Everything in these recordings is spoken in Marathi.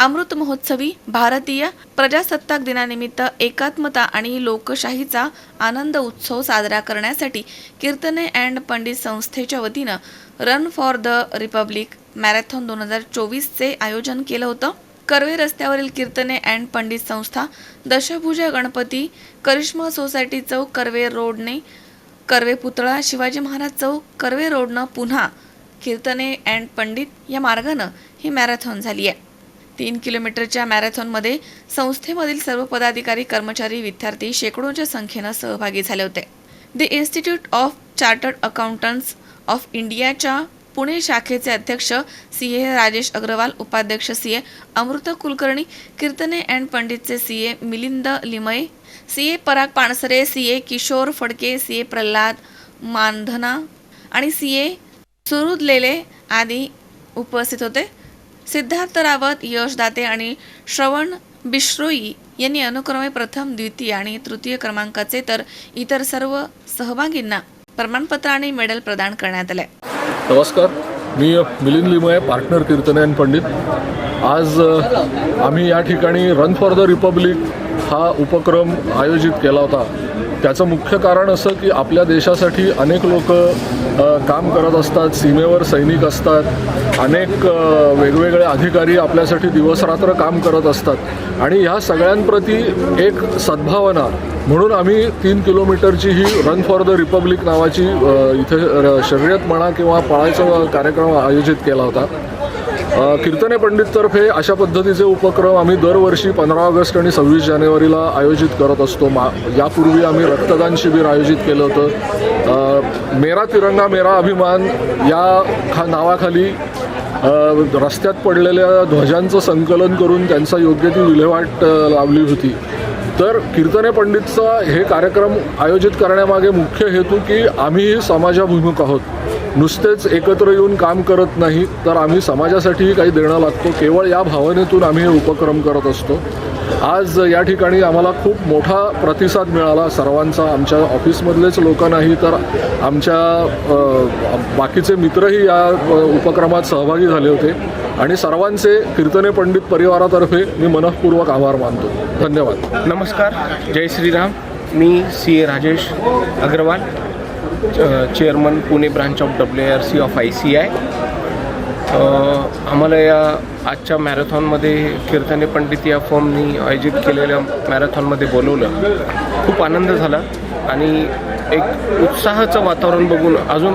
अमृत महोत्सवी भारतीय प्रजासत्ताक दिनानिमित्त एकात्मता आणि लोकशाहीचा आनंद उत्सव साजरा करण्यासाठी कीर्तने अँड पंडित संस्थेच्या वतीनं run for the republic marathon दोन हजार चोवीसचे आयोजन केलं होतं. कर्वे रस्त्यावरील कीर्तने अँड पंडित संस्था दशभुजा गणपती करिश्मा सोसायटी चौक कर्वे रोडने कर्वे पुतळा शिवाजी महाराज चौक कर्वे रोडनं पुन्हा कीर्तने अँड पंडित या मार्गानं ही मॅरेथॉन झाली आहे. तीन किलोमीटरच्या मॅरेथॉनमध्ये संस्थेमधील सर्व पदाधिकारी कर्मचारी विद्यार्थी शेकडोच्या संख्येनं सहभागी झाले होते. The institute of chartered accountants of इंडियाच्या पुणे शाखेचे अध्यक्ष सी ए राजेश अग्रवाल उपाध्यक्ष C A Amrut Kulkarni Kirtane and पंडितचे C A Milind Limaye C A Parag Pansare C A Kishor Phadke C A Pralhad Mandhana आणि सी ए सुरुदलेले आदी उपस्थित होते. सिद्धार्थ रावत यश दाते आणि श्रवण बिश्रोई यांनी अनुक्रमे प्रथम द्वितीय आणि तृतीय क्रमांकाचे तर इतर सर्व सहभागींना प्रमाणपत्र आणि मेडल प्रदान करण्यात आले नमस्कार. मी मिलिंद लिमये पार्टनर कीर्तनयन पंडित. आज आम्ही या ठिकाणी रन फॉर द रिपब्लिक हा उपक्रम आयोजित केला होता. त्याचं मुख्य कारण असं की आपल्या देशासाठी अनेक लोक काम करत असतात सीमेवर सैनिक असतात अनेक वेगवेगळे अधिकारी आपल्यासाठी दिवसरात्र काम करत असतात. आणि ह्या सगळ्यांप्रती एक सद्भावना म्हणून आम्ही तीन किलोमीटरची ही रन फॉर द रिपब्लिक नावाची इथे र- शर्यत म्हणा किंवा पळायचा कार्यक्रम आयोजित केला होता. कीर्तने पंडिततर्फे अशा पद्धतीचे उपक्रम आम्ही दरवर्षी पंधरा ऑगस्ट आणि सव्वीस जानेवारीला आयोजित करत असतो. मा यापूर्वी आम्ही रक्तदान शिबिर आयोजित केलं होतं. मेरा तिरंगा मेरा अभिमान या खा नावाखाली रस्त्यात पडलेल्या ध्वजांचं संकलन करून त्यांचा योग्य ती विल्हेवाट लावली होती. तर कीर्तने पंडितचा हे कार्यक्रम आयोजित करण्यामागे मुख्य हेतू की आम्हीही समाजाभिमुख आहोत. नुसतेच एकत्र येऊन काम करत नाही तर आम्ही समाजासाठीही काही देणं लागतो. केवळ या भावनेतून आम्ही हे उपक्रम करत असतो. आज या ठिकाणी आम्हाला खूप मोठा प्रतिसाद मिळाला. सर्वांचा आमच्या ऑफिसमधलेच लोक नाही तर आमच्या बाकीचे मित्रही या उपक्रमात सहभागी झाले होते. आणि सर्वांचे कीर्तने पंडित परिवारातर्फे मी मनःपूर्वक आभार मानतो. धन्यवाद. नमस्कार. जय श्रीराम. मी सी. ए. राजेश अग्रवाल च- chairman Pune branch of W R C of I C I. आम्हाला या आजच्या मॅरेथॉनमध्ये कीर्तने पंडित या फॉर्मनी आयोजित केलेल्या मॅरेथॉनमध्ये बोलवलं. खूप आनंद झाला आणि एक उत्साहाचं वातावरण बघून अजून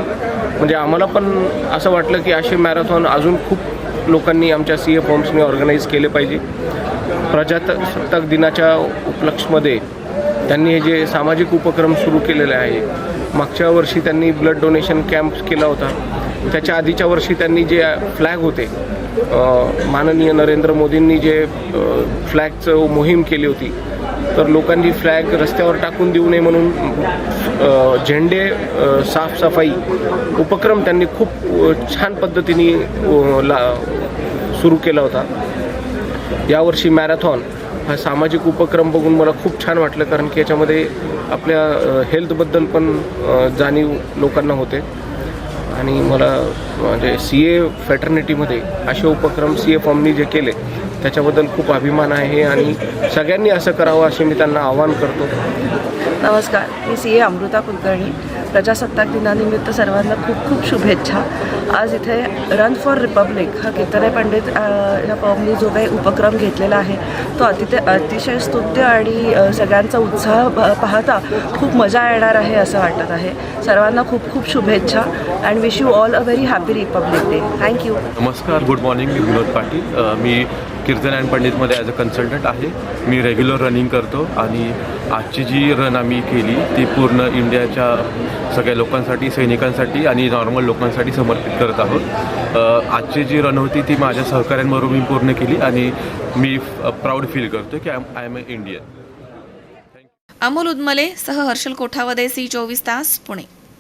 म्हणजे आम्हाला पण असं वाटलं की असे मॅरेथॉन अजून खूप लोकांनी आमच्या सी ए फॉर्म्सनी ऑर्गनाईज केले पाहिजे. प्रजासत्ताक दिनाच्या उपलक्षमध्ये त्यांनी हे जे सामाजिक उपक्रम सुरू केलेले आहे मागच्या वर्षी त्यांनी ब्लड डोनेशन कॅम्प केला होता. त्याच्या आधीच्या वर्षी त्यांनी जे फ्लॅग होते माननीय नरेंद्र मोदींनी जे फ्लॅगचं मोहीम केली होती तर लोकांनी फ्लॅग रस्त्यावर टाकून देऊ नये म्हणून झेंडे साफसफाई उपक्रम त्यांनी खूप छान पद्धतीने ला सुरू केला होता. यावर्षी मॅरेथॉन हा सामाजिक उपक्रम बघून मला खूप छान वाटलं कारण की याच्यामध्ये आपल्या हेल्थबद्दल पण जाणीव लोकांना होते. आणि मला म्हणजे सी ए फॅटर्निटीमध्ये असे उपक्रम सी ए फॉर्मनी जे केले त्याच्याबद्दल खूप अभिमान आहे आणि सगळ्यांनी असं करावं असे मी त्यांना आवाहन करतो. नमस्कार. मी सी ए अमृता कुलकर्णी. प्रजासत्ताक दिनानिमित्त सर्वांना खूप खूप शुभेच्छा. आज इथे रन फॉर रिपब्लिक हा केतने पंडित ह्या फॉर्मनी जो काही उपक्रम घेतलेला आहे तो अतिशय अतिशय स्तुत्य आणि सगळ्यांचा उत्साह प- पाहता खूप मजा येणार आहे असं वाटत आहे. सर्वांना खूप खूप शुभेच्छा and wish you all a very happy republic day thank you नमस्कार गुड मॉर्निंग मी विनोद पाटील. मी कीर्तन अँड पंडितमध्ये ॲज अ कन्सल्टंट आहे. मी रेग्युलर रनिंग करतो आणि आजची जी रन आम्ही केली ती पूर्ण इंडियाच्या सगळ्या लोकांसाठी सैनिकांसाठी आणि नॉर्मल लोकांसाठी समर्पित करत आहोत. आजची जी रन होती ती माझ्या सहकाऱ्यांबरोबर मी पूर्ण केली आणि मी प्राऊड फील करतो की I I am a Indian Amol Udamale सह हर्षल कोठावदे सी चोवीस तास पुणे.